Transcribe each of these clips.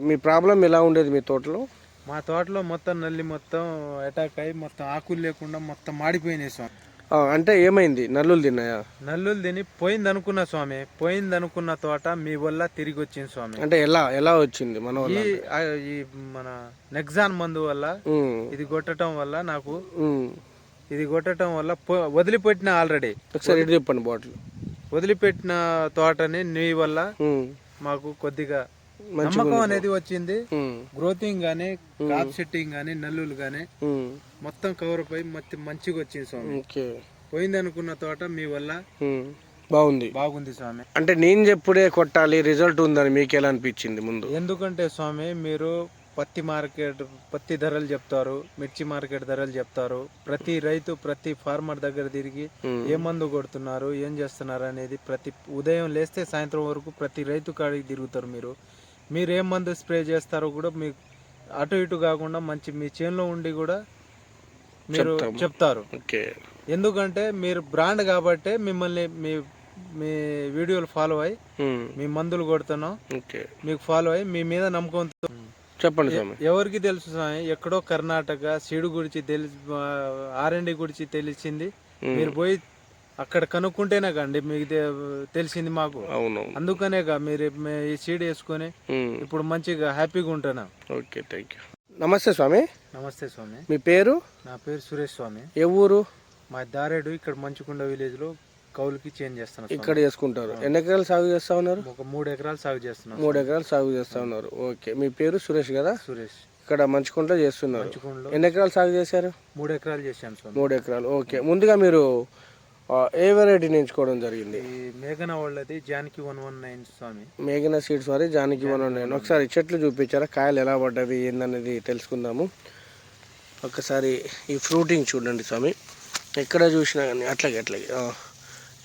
మీ- problem ఎలా ఉండేది మీ తోటలో? మా తోటలో మొత్తం నల్లి మొత్తం అటాక్ అయ్యి మొత్తం ఆకులు లేకుండా మొత్తం మాడిపోయినాయి స్వామి. అంటే ఏమైంది? నల్లులు తిన్నాయా? నల్లులు తిని పోయింది అనుకున్నా స్వామి పోయింది అనుకున్న తోట మీ వల్ల తిరిగి వచ్చింది స్వామి. అంటే ఎలా ఎలా వచ్చింది మన ఈ మన నెక్సాన్ మందు వల్ల ఇది కొట్టడం వల్ల నాకు. ఇది కొట్టడం వల్ల వదిలిపెట్టిన ఆల్రెడీ ఒకసారి చెప్పండి బాటిల్. వదిలిపెట్టిన తోటని నీ వల్ల మాకు కొద్దిగా నమ్మకం అనేది వచ్చింది. గ్రోతింగ్ గానీ కాప్ సెట్టింగ్ గానీ నల్లులు గానీ. మొత్తం కవర్ పై మొత్తం మంచిగా వచ్చింది స్వామి. పోయింది అనుకున్న తోట మీ వల్ల బాగుంది. బాగుంది స్వామి. అంటే నేను చెప్పుడే కొట్టాలి రిజల్ట్ ఉందని మీకు ఎలా అనిపించింది ముందు? ఎందుకంటే స్వామి మీరు పత్తి మార్కెట్ పత్తి ధరలు చెప్తారు మిర్చి మార్కెట్ ధరలు చెప్తారు. ప్రతి రైతు ప్రతి ఫార్మర్ దగ్గర తిరిగి ఏ మందు కొడుతున్నారు ఏం చేస్తున్నారు అనేది ప్రతి ఉదయం లేస్తే సాయంత్రం వరకు ప్రతి రైతు కాడికి తిరుగుతారు మీరు. మీరు ఏం మందు స్ప్రే చేస్తారో కూడా మీకు అటు ఇటు కాకుండా మంచి మీ చేనులో ఉండి కూడా మీరు. చెప్తారు. ఎందుకంటే మీరు బ్రాండ్ కాబట్టే మిమ్మల్ని మీ మీ వీడియోలు ఫాలో అయ్యి మీ మందులు కొడుతున్నాం. మీకు ఫాలో అయ్యి మీ మీద నమ్మకంతో చెప్పండి ఎవరికి తెలుసు స్వామి? ఎక్కడో కర్ణాటక సీడు గురించి తెలిసి ఆర్ఎండి గురించి తెలిసింది. మీరు పోయి అక్కడ కనుక్కుంటేనే కండి మీకు తెలిసింది మాకు. అవును అందుకనేగా మీరు ఈ సీడ్ వేసుకొని ఇప్పుడు మంచిగా హ్యాపీగా ఉంటున్నా ఓకే థ్యాంక్ యూ నమస్తే స్వామి. నమస్తే స్వామి. మీ పేరు? నా పేరు సురేష్ స్వామి. ఏ ఊరు? మా దారేడు ఇక్కడ మంచుకుండ విలేజ్లో కౌలుకి చేంజ్ చేస్తున్నా స్వామి. ఇక్కడ చేసుకుంటారు. ఎన్ని ఎకరాలు సాగు చేస్తా ఉన్నారు? ఒక మూడు ఎకరాలు సాగు చేస్తున్నాం మూడు ఎకరాలు సాగు చేస్తా ఉన్నారు. ఓకే. మీ పేరు సురేష్ కదా? సురేష్. ఇక్కడ మంచుకుంటా చేస్తున్నారు. ఎన్ని ఎకరాలు సాగు చేశారు? మూడు ఎకరాలు చేశాను మూడు ఎకరాలు. ఓకే. ముందుగా మీరు ఏ వెరైటీని ఎంచుకోవడం జరిగింది? ఈ మేఘన వాళ్ళది జానకి వన్ వన్ నైన్ స్వామి. మేఘన సీడ్స్ వారి జానకి వన్ నేను. ఒకసారి చెట్లు చూపించారా? కాయలు ఎలా పడ్డవి? ఏందనేది తెలుసుకుందాము. ఒకసారి ఈ ఫ్రూటింగ్ చూడండి స్వామి. ఎక్కడ చూసినా కానీ అట్లాగే అట్లాగే.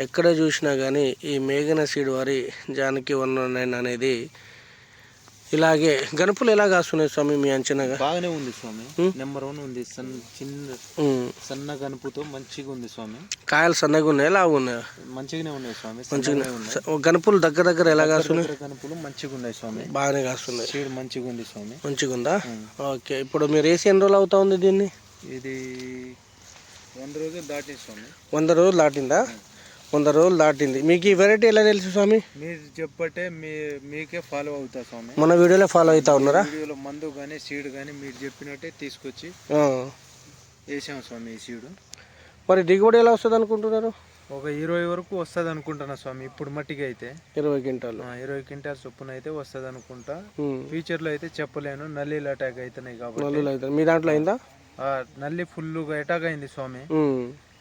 ఎక్కడ చూసినా కానీ ఈ మేఘన సీడ్ వారి జానకి వన్ నైన్ అనేది ఇలాగే గనుపులు ఎలా కాస్తున్నాయి స్వామి మీ అంచనాగా? బాగానే ఉంది స్వామి. నెంబర్ వన్ ఉంది. సన్ చిన్న. సన్న గనుపుతో మంచిగా ఉంది స్వామి. కాయలు సన్నగా ఉన్నాయి ఎలా ఉన్నాయా? మంచిగానే ఉన్నాయి స్వామి. మంచిగా గనుపులు దగ్గర దగ్గర ఎలా కాస్తున్నాయి గనుపులు మంచిగా ఉన్నాయి స్వామి. బాగానే కాస్తున్నాయి సీడ్ మంచిగా ఉంది స్వామి. మంచిగా ఉందా? ఓకే ఇప్పుడు మీరు వేసి ఎన్ని రోజులు అవుతా ఉంది దీన్ని? ఇది వంద రోజులు దాటింది స్వామి. వంద రోజులు దాటిందా? వంద రోజులు దాటింది. మీకు ఈ వెరైటీ ఎలా తెలుసు స్వామి? మీరు చెప్పటే మీ మీకే ఫాలో అవుతా స్వామి. మన వీడియోలో ఫాలో అవుతా ఉన్నారా? వీడియోలో మందు కానీ సీడ్ కానీ మీరు చెప్పినట్టే తీసుకొచ్చి. వేసాం స్వామి ఈ సీడు మరి దిగుబడి ఎలా వస్తుంది అనుకుంటున్నారు? ఒక ఇరవై వరకు వస్తుంది అనుకుంటున్నా స్వామి ఇప్పుడు మట్టికి అయితే. ఇరవై క్వింటాలు. ఇరవై క్వింటాల్ చొప్పున అయితే వస్తుంది అనుకుంటా. ఫ్యూచర్లో అయితే చెప్పలేను నల్లీలు అటాక్ అవుతున్నాయి కాబట్టి. మీ దాంట్లో అయిందా? నల్లి ఫుల్గా అటాక్ అయింది స్వామి.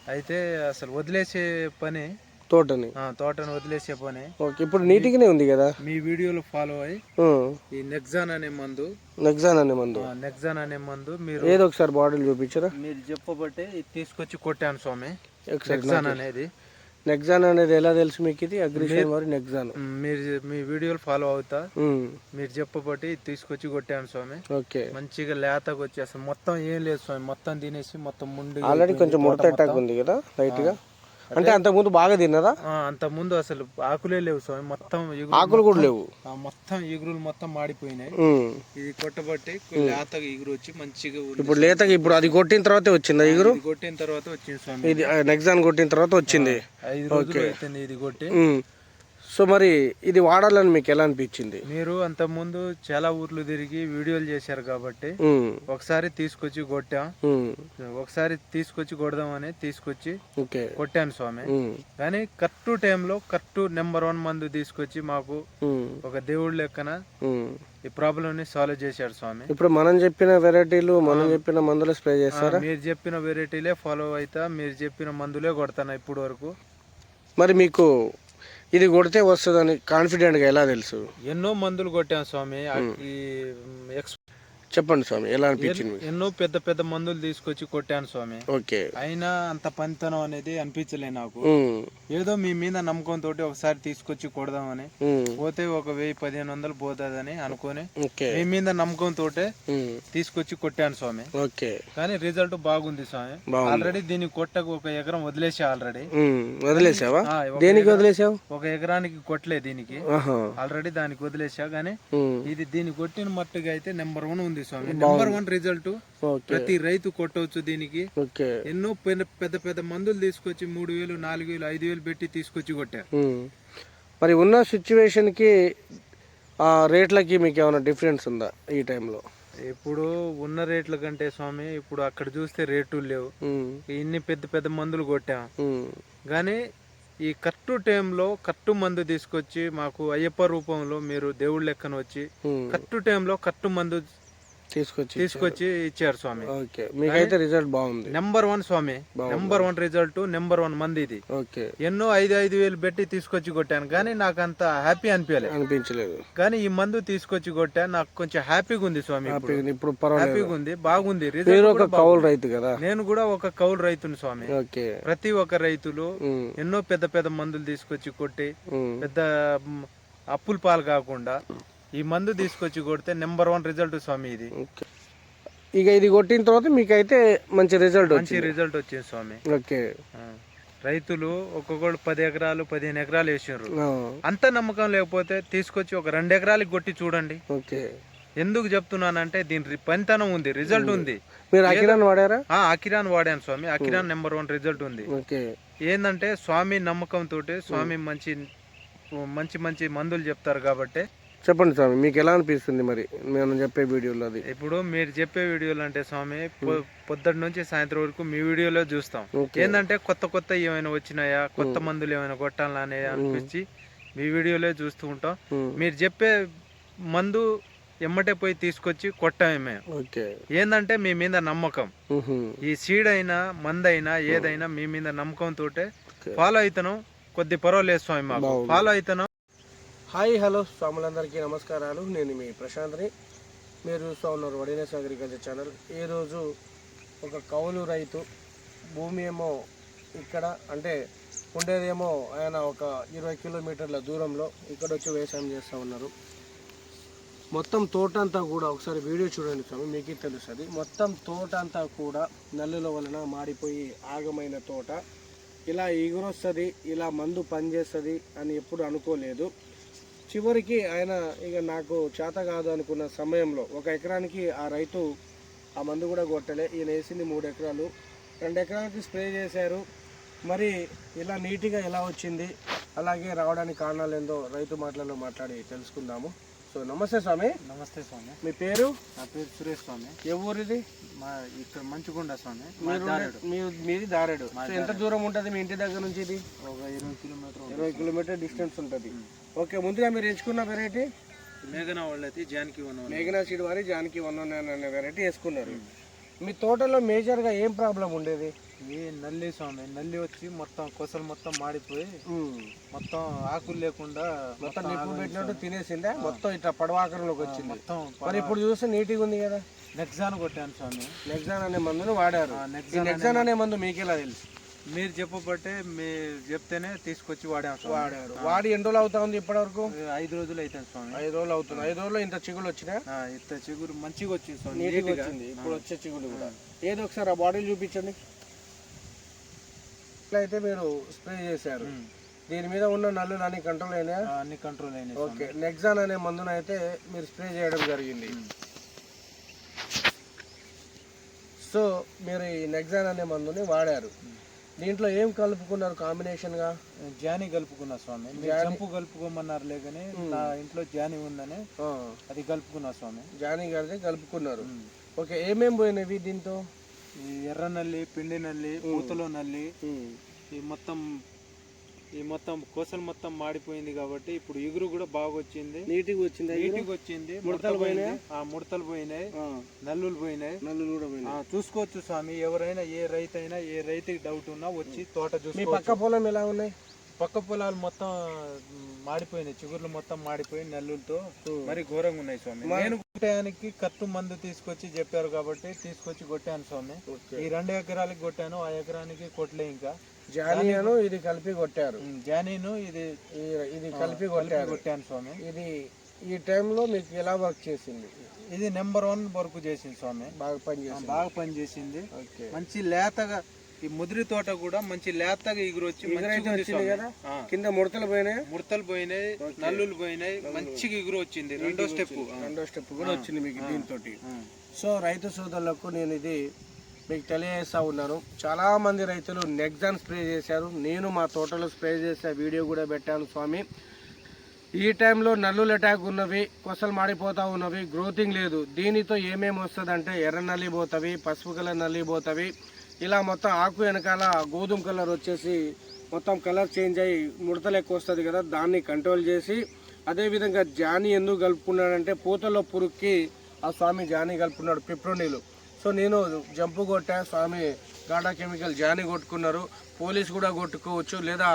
అయితే అసలు వదిలేసే పని తోటని? ఆ, తోటను వదిలేసే పని. ఓకే ఇప్పుడు నీటిగానే ఉంది కదా? మీ వీడియోలు ఫాలో అయ్యి. ఈ నెక్సాన్ అనే మందు నెక్సాన్ అనే మందు. నెక్సాన్ అనే మందు మీరు ఏదో ఒకసారి బాటిల్ చూపించరా? మీరు చెప్పబట్టే తీసుకొచ్చి కొట్టాను స్వామి. నెక్సాన్ అనేది. నెక్సాన్ అనేది ఎలా తెలుసు మీకు ఇది? అగ్రిషన్ వారి మ్, మీరు మీ వీడియోలు ఫాలో అవుతా. మీరు చెప్పబట్టి తీసుకొచ్చి కొట్టాను స్వామి. ఓకే. మంచిగా లేతకు వచ్చి అసలు మొత్తం ఏం లేదు స్వామి. మొత్తం తినేసి మొత్తం ముందు ఆల్రెడీ కొంచెం ముడత ఉంది కదా లైట్గా? అంటే అంతకుముందు బాగా తిన్నదా? అంత ముందు అసలు ఆకులే లేవు స్వామి. మొత్తం ఆకులు కూడా లేవు. ఆ, మొత్తం ఎగురులు మొత్తం మాడిపోయినాయి. ఇది కొట్టబట్టి లేతగా ఎగురు వచ్చి మంచిగా. ఇప్పుడు లేతగా ఇప్పుడు అది కొట్టిన తర్వాతే వచ్చిందా ఇది కొట్టిన తర్వాత వచ్చింది స్వామి. ఇది నెక్సాన్ కొట్టిన తర్వాత వచ్చింది. ఐదు రోజులు ఇది కొట్టి. సో మరి ఇది వాడాలని మీకు ఎలా అనిపించింది మీరు అంత ముందు చాలా ఊర్లు తిరిగి వీడియోలు చేశారు కాబట్టి. ఒకసారి తీసుకొచ్చి కొట్టాం. ఒకసారి తీసుకొచ్చి కొడదామని తీసుకొచ్చి కొట్టాను స్వామి. కానీ కరెక్ట్ టైంలో కరెక్ట్ నెంబర్ వన్ మందు తీసుకొచ్చి మాకు. ఒక దేవుడి లెక్కన. ఈ ప్రాబ్లమ్ని సాల్వ్ చేశాడు స్వామి ఇప్పుడు మనం చెప్పిన వెరైటీలు మనం చెప్పిన మందులు స్ప్రే చేస్తారా మీరు చెప్పిన వెరైటీలే ఫాలో అవుతా మీరు చెప్పిన మందులే కొడతాను ఇప్పుడు వరకు మరి మీకు ఇది కొడితే వస్తుందని కాన్ఫిడెంట్గా ఎలా తెలుసు? ఎన్నో మందులు కొట్టాం స్వామి. ఎక్స్ చెప్పండి స్వామి ఎలా అనిపించింది? ఎన్నో పెద్ద పెద్ద మందులు తీసుకొచ్చి కొట్టాను స్వామి. ఓకే. అయినా అంత పనితనం అనేది అనిపించలే నాకు. ఏదో మీ మీద నమ్మకంతో ఒకసారి తీసుకొచ్చి కొడదామని పోతే ఒక వెయ్యి పదిహేను వందలు పోతుందని అనుకొని మీ మీద నమ్మకంతో ఉమ్, తీసుకొచ్చి కొట్టాను స్వామి. ఓకే. కానీ రిజల్ట్ బాగుంది స్వామి. ఆల్రెడీ దీనికి కొట్టకు ఒక ఎకరం వదిలేసా ఆల్రెడీ. వదిలేసావా? దేనికి వదిలేసావు? ఒక ఎకరానికి కొట్టలే దీనికి. ఆల్రెడీ దానికి వదిలేసా కానీ ఇది దీన్ని కొట్టిన మట్టుగా అయితే నెంబర్ వన్ ఉంది స్వామి. నెంబర్ వన్ రిజల్ట్ ప్రతి రైతు కొట్టవచ్చు దీనికి. ఎన్నో పెద్ద పెద్ద మందులు తీసుకొచ్చి మూడు వేలు నాలుగు వేలు ఐదు వేలు పెట్టి తీసుకొచ్చి కొట్టారు. ఉమ్. మరి ఉన్న సిచ్యువేషన్కి ఆ రేట్లకి మీకు ఏమైనా డిఫరెన్స్ ఉందా ఈ టైంలో ఇప్పుడు ఉన్న రేట్ల కంటే స్వామి ఇప్పుడు అక్కడ చూస్తే రేట్లు లేవు. ఉమ్, ఇన్ని పెద్ద పెద్ద మందులు కొట్టాం. ఉమ్, కానీ ఈ కరెక్ట్ టైంలో కరెక్ట్ మందు తీసుకొచ్చి మాకు అయ్యప్ప రూపంలో మీరు దేవుడి లెక్కన వచ్చి. కరెక్ట్ టైంలో కరెక్ట్ మందు తీసుకొచ్చి తీసుకొచ్చి ఇచ్చారు స్వామి. ఓకే. మీకైతే రిజల్ట్ బాగుంది. నెంబర్ వన్ స్వామి. Number one result number one మంది ఇది. ఓకే. ఎన్నో ఐదు ఐదు వేలు పెట్టి తీసుకొచ్చి కొట్టాను. కానీ నాకు అంత హ్యాపీ అనిపించలేదు అనిపించలేదు. కానీ ఈ మందు తీసుకొచ్చి కొట్టా నాకు కొంచెం హ్యాపీగా ఉంది స్వామి ఇప్పుడు. హ్యాపీగా ఉంది. బాగుంది. మీరు ఒక కౌలు రైతు కదా? నేను కూడా ఒక కౌలు రైతుని స్వామి. ఓకే. ప్రతి ఒక్క రైతులు ఎన్నో పెద్ద పెద్ద మందులు తీసుకొచ్చి కొట్టి పెద్ద అప్పుల పాలు కాకుండా ఈ మందు తీసుకొచ్చి కొడితే నెంబర్ వన్ రిజల్ట్ స్వామి ఇది. ఇక ఇది కొట్టిన తర్వాత మీకైతే మంచి రిజల్ట్ మంచి రిజల్ట్ వచ్చింది స్వామి. ఓకే. రైతులు ఒక్కొక్కడు పది ఎకరాలు పదిహేను ఎకరాలు వేసారు అంత నమ్మకం లేకపోతే తీసుకొచ్చి ఒక రెండు ఎకరాలకి కొట్టి చూడండి. ఓకే. ఎందుకు చెప్తున్నానంటే దీని పనితనం ఉంది రిజల్ట్ ఉంది. మీరు అకిరాన్ వాడారా? అకిరాన్ వాడాను స్వామి. అకిరాన్ నెంబర్ వన్ రిజల్ట్ ఉంది. ఏంటంటే స్వామి నమ్మకంతో స్వామి మంచి మంచి మంచి మందులు చెప్తారు కాబట్టి చెప్పండి స్వామి మీకు ఎలా అనిపిస్తుంది మరి? మేము చెప్పే వీడియోలో అది. ఇప్పుడు మీరు చెప్పే వీడియోలు అంటే స్వామి పొద్దుటి నుంచి సాయంత్రం వరకు మీ వీడియోలో చూస్తాం. ఏంటంటే కొత్త కొత్త ఏమైనా వచ్చినాయా కొత్త మందులు ఏమైనా కొట్టాలనే అనిపించి మీ వీడియోలో చూస్తూ ఉంటాం. మీరు చెప్పే మందు ఎమ్మటే పోయి తీసుకొచ్చి కొట్టామే మేము. ఏంటంటే మీ మీద నమ్మకం. ఈ సీడ్ అయినా మందైనా ఏదైనా మీ మీద నమ్మకంతో ఓకే. ఫాలో అవుతున్నాం కొద్ది పర్వాలేదు స్వామి మాకు. ఫాలో అవుతున్నాం హాయ్ హలో స్వాములందరికీ నమస్కారాలు. నేను మీ ప్రశాంత్ని. మీరు చూస్తూ ఉన్నారు వడినేస్ అగ్రికల్చర్ ఛానల్. ఈరోజు ఒక కౌలు రైతు భూమి ఏమో ఇక్కడ అంటే ఉండేదేమో ఆయన ఒక ఇరవై కిలోమీటర్ల దూరంలో ఇక్కడ వచ్చి వ్యవసాయం చేస్తూ ఉన్నారు. మొత్తం తోట అంతా కూడా ఒకసారి వీడియో చూడండి స్వామి మీకు తెలుస్తుంది. మొత్తం తోట అంతా కూడా నల్లుల వలన మాడిపోయి ఆగమైన తోట. ఇలా ఎగురొస్తుంది ఇలా మందు పనిచేస్తుంది అని ఎప్పుడు అనుకోలేదు. చివరికి ఆయన ఇక నాకు చేత కాదు అనుకున్న సమయంలో ఒక ఎకరానికి ఆ రైతు ఆ మందు కూడా కొట్టలే. ఈయన వేసింది మూడు ఎకరాలు. రెండు ఎకరాలకి స్ప్రే చేశారు. మరి ఇలా నీట్గా ఎలా వచ్చింది? అలాగే రావడానికి కారణాలు ఏందో రైతు మాటలలో మాట్లాడి తెలుసుకుందాము. సో నమస్తే స్వామి. నమస్తే స్వామి. మీ పేరు? నా పేరు సురేష్ స్వామి. ఏ ఊరిది? మా ఇక్కడ మంచిగుండ స్వామి. మీరు మీది దారేడు. ఎంత దూరం ఉంటుంది మీ ఇంటి దగ్గర నుంచి ఇది? ఒక ఇరవై కిలోమీటర్ ఇరవై కిలోమీటర్ డిస్టెన్స్ ఉంటుంది. ఓకే ముందుగా మీరు ఎంచుకున్న వెరైటీ మేఘన వాళ్ళైతే జానకి వన్ మేఘనా సీడ్ వారి జానకి వన్ అనే వెరైటీ వేసుకున్నారు. మీ తోటలో మేజర్గా ఏం ప్రాబ్లం ఉండేది? ఈ నల్లి స్వామి నల్లి వచ్చి మొత్తం కొసలు మొత్తం మాడిపోయి మొత్తం ఆకులు లేకుండా మొత్తం నిప్పు పెట్టినట్టు తినేసిందే? మొత్తం ఇట్లా పడవాకరంలోకి వచ్చింది. మొత్తం మరి ఇప్పుడు చూస్తే నీట్గా ఉంది కదా? నెక్సాన్ కొట్టాను స్వామి. నెక్సాన్ అనే మందును వాడారు. నెక్సాన్ అనే మందు మీకెలా తెలుసు? మీరు చెప్పబట్టే మీరు చెప్తేనే తీసుకొచ్చి వాడాం వాడారు. వాడి ఎన్ని రోజులు అవుతా ఉంది ఇప్పటివరకు ఐదు రోజులు అవుతాను స్వామి. ఐదు రోజులు అవుతుంది. ఐదు రోజులు ఇంత చిగులు వచ్చినా? ఇంత చిగురు మంచిగా వచ్చింది స్వామి నీట్గా. వచ్చింది. ఇప్పుడు వచ్చే చిగులు కూడా. ఏదో ఒకసారి ఆ బాటిల్ చూపించండి. ఇట్లా అయితే మీరు స్ప్రే చేశారు. దీని మీద ఉన్న నల్లులు అన్ని కంట్రోల్ అయినాయా? ఆ, అన్ని కంట్రోల్ అయినాయి స్వామి. ఓకే. నెక్సాన్ అనే మందును అయితే మీరు స్ప్రే చేయడం జరిగింది. సో మీరు ఈ నెక్సాన్ అనే మందుని వాడారు. దీంట్లో ఏం కలుపుకున్నారు కాంబినేషన్గా? జాని కలుపుకున్నా స్వామి. జంపు కలుపుకోమన్నారు లేకని నా ఇంట్లో జాని ఉందని అది కలుపుకున్నా స్వామి. జానీ గారిది కలుపుకున్నారు. ఓకే ఏమేం పోయినవి దీంతో? ఈ ఎర్ర నల్లి పిండి నల్లి పూతలో నల్లి ఈ మొత్తం ఈ మొత్తం కోసలు మొత్తం మాడిపోయింది కాబట్టి ఇప్పుడు ఇగురు కూడా బాగా వచ్చింది నీట్గా వచ్చింది నీటికి వచ్చింది ముడతలు పోయినాయి? ఆ ముడతలు పోయినాయి. నల్లులు పోయినాయి. నల్లులు కూడా పోయినాయి. చూసుకోవచ్చు స్వామి ఎవరైనా ఏ రైతు అయినా ఏ రైతుకి డౌట్ ఉన్నా వచ్చి తోట చూసుకోవచ్చు. పక్క పొలం ఎలా ఉన్నాయి? పక్క పొలాలు మొత్తం మాడిపోయినాయి. చిగుర్లు మొత్తం మాడిపోయి నెల్లులతో. మరి ఘోరంగా ఉన్నాయి స్వామి. నేను కొట్టడానికి కత్తు మందు తీసుకొచ్చి చెప్పారు కాబట్టి తీసుకొచ్చి కొట్టాను స్వామి. ఈ రెండు ఎకరాలకి కొట్టాను ఆ ఎకరానికి కొట్టలే ఇంకా. జానియాను ఇది కలిపి కొట్టారు. జానీను ఇది ఇది కలిపి కొట్టారు. కొట్టాను స్వామి. ఇది ఈ టైంలో మీకు ఎలా వర్క్ చేసింది? ఇది నెంబర్ వన్ వర్క్ చేసింది స్వామి. బాగా పనిచేసింది బాగా పనిచేసింది ఓకే. మంచి లేతగా ఈ ముదిరి తోట కూడా మంచి లేతగా ఎగురు వచ్చి. కింద? ముడతలు పోయినాయి? ముడతలు పోయినాయి నల్లులు పోయినాయి మంచిగా ఎగురు వచ్చింది రెండో స్టెప్. రెండో స్టెప్ కూడా వచ్చింది మీకు దీంతో సో రైతు సోదరులకు నేను ఇది మీకు తెలియజేస్తూ ఉన్నాను. చాలామంది రైతులు నెగ్జాన్ స్ప్రే చేశారు. నేను మా తోటలో స్ప్రే చేసే వీడియో కూడా పెట్టాను స్వామి. ఈ టైంలో నల్లులు అటాక్ ఉన్నవి కొసలు మాడిపోతూ ఉన్నవి గ్రోతింగ్ లేదు. దీనితో ఏమేమి వస్తుందంటే ఎర్ర నల్లి పోతవి పసుపు కలర్ నల్లి పోతవి. ఇలా మొత్తం ఆకు వెనకాల గోధుమ కలర్ వచ్చేసి మొత్తం కలర్ చేంజ్ అయ్యి ముడతలు ఎక్కువ వస్తుంది కదా దాన్ని కంట్రోల్ చేసి అదేవిధంగా జాని ఎందుకు కలుపుకున్నాడంటే పూతలో పురుక్కి ఆ స్వామి జాని కలుపుకున్నాడు పిప్రోనీలు సో నేను జంపు కొట్టా స్వామి గాడా కెమికల్ జాని కొట్టుకున్నారు. పోలీస్ కూడా కొట్టుకోవచ్చు లేదా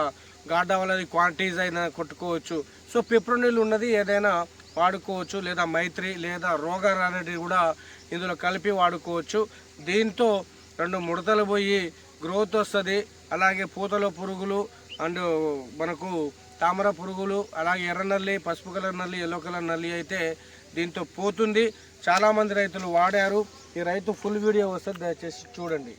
గాడా వాళ్ళది క్వాంటిటీస్ అయినా కొట్టుకోవచ్చు. సో పిప్రోనీలు ఉన్నది ఏదైనా వాడుకోవచ్చు లేదా మైత్రి లేదా రోగాలు అనేది కూడా ఇందులో కలిపి వాడుకోవచ్చు. దీంతో రెండు ముడతలు పోయి గ్రోత్ వస్తుంది. అలాగే పూతలో పురుగులు అండ్ మనకు తామర పురుగులు అలాగే ఎర్ర నల్లి పసుపు కలర్ నల్లి ఎల్లో కలర్ నల్లి అయితే దీంతో పోతుంది. చాలామంది రైతులు వాడారు. ఈ రైతు ఫుల్ వీడియో వస్తే దయచేసి చూడండి.